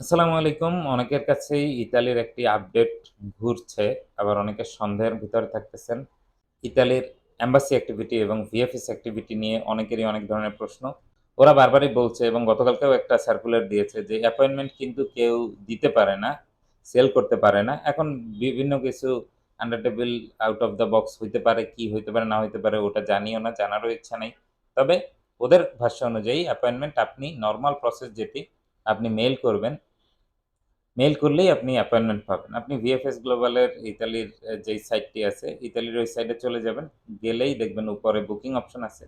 আসসালামু আলাইকুম। অনেকের কাছেই ইতালির একটি আপডেট ঘুরছে, আবার অনেকের সন্দেহের ভিতরে থাকতেছেন। ইতালির অ্যাম্বাসি অ্যাক্টিভিটি এবং ভিএফএস অ্যাক্টিভিটি নিয়ে অনেকেরই অনেক ধরনের প্রশ্ন। ওরা বারবারই বলছে এবং গতকালকেও একটা সার্কুলার দিয়েছে যে অ্যাপয়েন্টমেন্ট কিন্তু কেউ দিতে পারে না সেল করতে পারে না। এখন বিভিন্ন কিছু under table out of the box হইতে পারে, কি হইতে পারে, না হইতে পারে, ওটা জানিও না, জানারও ইচ্ছা নেই। তবে ওদের ভাষ্য অনুযায়ী অ্যাপয়েন্টমেন্ট আপনি নর্মাল প্রসেস যেটি আপনি মেল করবেন। মেল করলেই আপনি অ্যাপয়েন্টমেন্ট পাবেন। আপনি ভিএফএস গ্লোবালের ইতালির যেই সাইটটি আছে, ইতালির ওই সাইডে চলে যাবেন। গেলেই দেখবেন উপরে বুকিং অপশন আছে।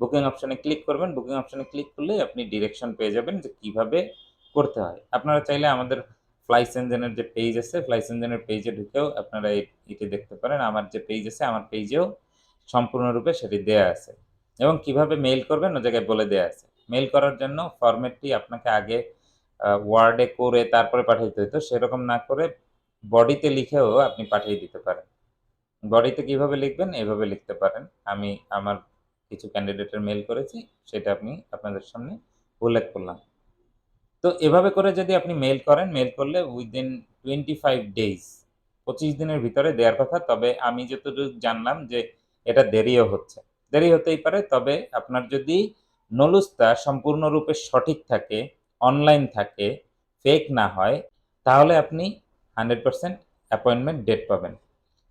বুকিং অপশনে ক্লিক করবেন। বুকিং অপশনে ক্লিক করলেই আপনি ডিরেকশন পেয়ে যাবেন যে কীভাবে করতে হয়। আপনারা চাইলে আমাদের ফ্লাইস ইঞ্জিনের যে পেজ আছে ফ্লাইস ইঞ্জিনের পেজে ঢুকেও আপনারা এটি দেখতে পারেন। আমার যে পেজ আছে, আমার পেজেও সম্পূর্ণরূপে সেটি দেয়া আছে। এবং কীভাবে মেইল করবেন, ও জায়গায় বলে দেয়া আছে। মেইল করার জন্য ফরম্যাটটি আপনাকে আগে ওয়ার্ডে করে তারপরে পাঠাইতে হতো, সেরকম না করে বডিতে লিখেও আপনি পাঠিয়ে দিতে পারেন। বডিতে কীভাবে লিখবেন, এভাবে লিখতে পারেন। আমি আমার কিছু ক্যান্ডিডেটের মেল করেছি, সেটা আপনি আপনাদের সামনে উল্লেখ করলাম। তো এভাবে করে যদি আপনি মেল করেন মেল করলে উইদিন টোয়েন্টি ফাইভ ডেজ পঁচিশ দিনের ভিতরে দেওয়ার কথা। তবে আমি যতটুকু জানলাম যে এটা দেরিও হচ্ছে। দেরি হতেই পারে, তবে আপনার যদি নলুস্তা সম্পূর্ণরূপে সঠিক থাকে অনলাইন থাকে ফেক না হয়, তাহলে আপনি হান্ড্রেড পার্সেন্ট অ্যাপয়েন্টমেন্ট ডেট পাবেন।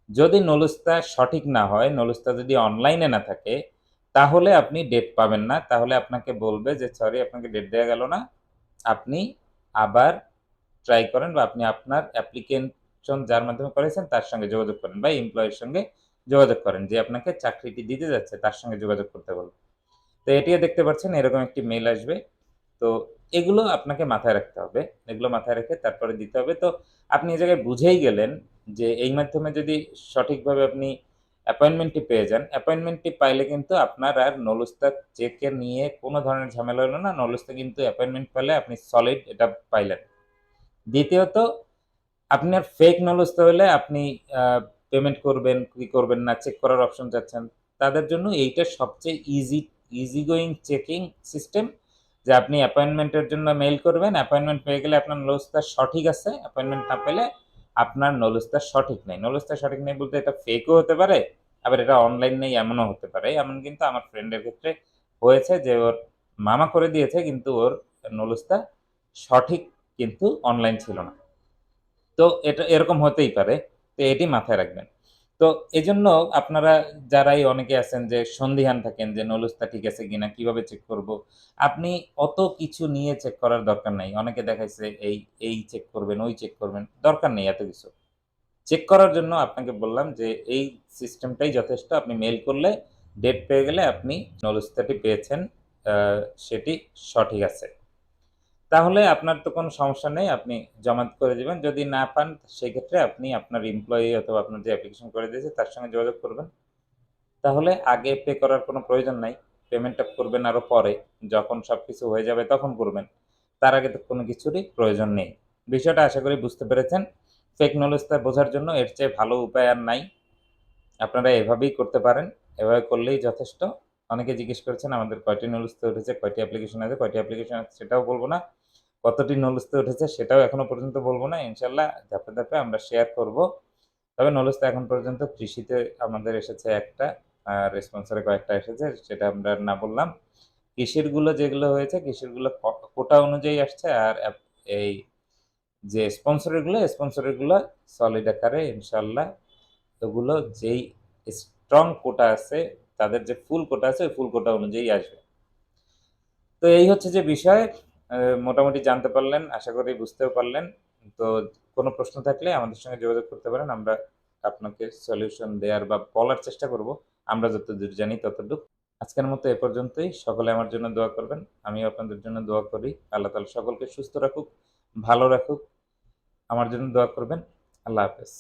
যদি নলুস্তা সঠিক না হয়, নলুস্তা যদি অনলাইনে না থাকে, তাহলে আপনি ডেট পাবেন না। তাহলে আপনাকে বলবে যে সরি আপনাকে ডেট দেওয়া গেল না। আপনি আবার ট্রাই করেন বা আপনি আপনার অ্যাপ্লিকেশন যার মাধ্যমে করেছেন, তার সঙ্গে যোগাযোগ করেন বা এমপ্লয়ের সঙ্গে যোগাযোগ করেন, যে আপনাকে চাকরিটি দিতে যাচ্ছে, তার সঙ্গে যোগাযোগ করতে বলবে। তো এটিও দেখতে পাচ্ছেন, এরকম একটি মেল আসবে। তো এগুলো আপনাকে মাথায় রাখতে হবে। এগুলো মাথায় রেখে তারপরে দিতে হবে। তো আপনি এই জায়গায় বুঝেই গেলেন যে এই মাধ্যমে যদি সঠিকভাবে আপনি অ্যাপয়েন্টমেন্টটি পেয়ে যান অ্যাপয়েন্টমেন্টটি পাইলে কিন্তু আপনার আর নলুস্তা চেকে নিয়ে কোনো ধরনের ঝামেলা হলো না, নলুস্তা কিন্তু অ্যাপয়েন্টমেন্ট পেলে আপনি সলিড এটা পাইলেন। দ্বিতীয়ত আপনার ফেক নলুস্তা হলে আপনি পেমেন্ট করবেন, কি করবেন না চেক করার অপশন চাচ্ছেন তাদের জন্য এইটা সবচেয়ে easy easy going checking system যে আপনি অ্যাপয়েন্টমেন্টের জন্য মেইল করবেন অ্যাপয়েন্টমেন্ট পেয়ে গেলে আপনার নলুস্তা সঠিক আছে অ্যাপয়েন্টমেন্ট না পেলে আপনার নলুস্তা সঠিক নেই। নলুস্তা সঠিক নেই বলতে এটা ফেকও হতে পারে, আবার এটা অনলাইন নেই এমনও হতে পারে। এমন কিন্তু আমার ফ্রেন্ডের ক্ষেত্রে হয়েছে যে ওর মামা করে দিয়েছে, কিন্তু ওর নলুস্তা সঠিক কিন্তু অনলাইন ছিল না। তো এটা এরকম হতেই পারে। তো এটি মাথায় রাখবেন। তো এজন্য আপনারা যারাই অনেকে আছেন যে সন্দিহান থাকেন যে নলুস্তা ঠিক আছে কিনা, কীভাবে চেক করব? আপনি অত কিছু নিয়ে চেক করার দরকার নাই। অনেকে দেখাইছে এই এই চেক করবেন, ওই চেক করবেন, দরকার নেই এত কিছু। চেক করার জন্য আপনাকে বললাম যে এই সিস্টেমটাই যথেষ্ট। আপনি মেল করলে ডেট পেয়ে গেলে আপনি নলুস্তাটি পেয়েছেন সেটি সঠিক আছে। তাহলে আপনার তো কোনো সমস্যা নেই, আপনি জমা করে দিবেন। যদি না পান, সেক্ষেত্রে আপনি আপনার এমপ্লয়ি অথবা আপনার যে অ্যাপ্লিকেশন করে দিয়েছে, তার সঙ্গে যোগাযোগ করবেন। তাহলে আগে পে করার কোনো প্রয়োজন নাই। পেমেন্টটা করবেন আরও পরে, যখন সব কিছু হয়ে যাবে তখন করবেন। তার আগে তো কোনো কিছুরই প্রয়োজন নেই। বিষয়টা আশা করি বুঝতে পেরেছেন। ফেক নলেজটা বোঝার জন্য এর চেয়ে ভালো উপায় আর নাই। আপনারা এভাবেই করতে পারেন। এভাবে করলেই যথেষ্ট। অনেকে জিজ্ঞেস করেছেন, আমাদের কয়টি নলুস্তে উঠেছে কয়টি অ্যাপ্লিকেশন আছে, কয়টি অ্যাপ্লিকেশন আছে সেটাও বলব না। কতটি নলুস্তে উঠেছে সেটাও এখনও পর্যন্ত বলব না ইনশাল্লাহ ধাপে ধাপে আমরা শেয়ার করব। তবে নলুস্তে এখন পর্যন্ত কৃষিতে আমাদের এসেছে একটা, আর রেসপন্সারে কয়েকটা এসেছে, সেটা আমরা না বললাম। কৃষিরগুলো যেগুলো হয়েছে কৃষিরগুলো কোটা অনুযায়ী আসছে, আর এই যে স্পন্সরেরগুলো স্পন্সরেরগুলো সলিড আকারে ইনশাল্লাহ ওগুলো যেই স্ট্রং কোটা আছে, তাদের যে ফুল কোটা আছে, ওই ফুল কোটা অনুযায়ী আসবে। তো এই হচ্ছে যে বিষয়। মোটামুটি জানতে পারলেন, আশা করি বুঝতেও পারলেন। তো কোনো প্রশ্ন থাকলে আমাদের সঙ্গে যোগাযোগ করতে পারেন, আমরা আপনাকে সলিউশন দেওয়ার বা বলার চেষ্টা করব। আমরা যতদূর জানি ততটুকু। আজকের মতো এ পর্যন্তই। সকলে আমার জন্য দোয়া করবেন। আমিও আপনাদের জন্য দোয়া করি। আল্লাহ তালা সকলকে সুস্থ রাখুক, ভালো রাখুক। আমার জন্য দোয়া করবেন। আল্লাহ হাফেজ।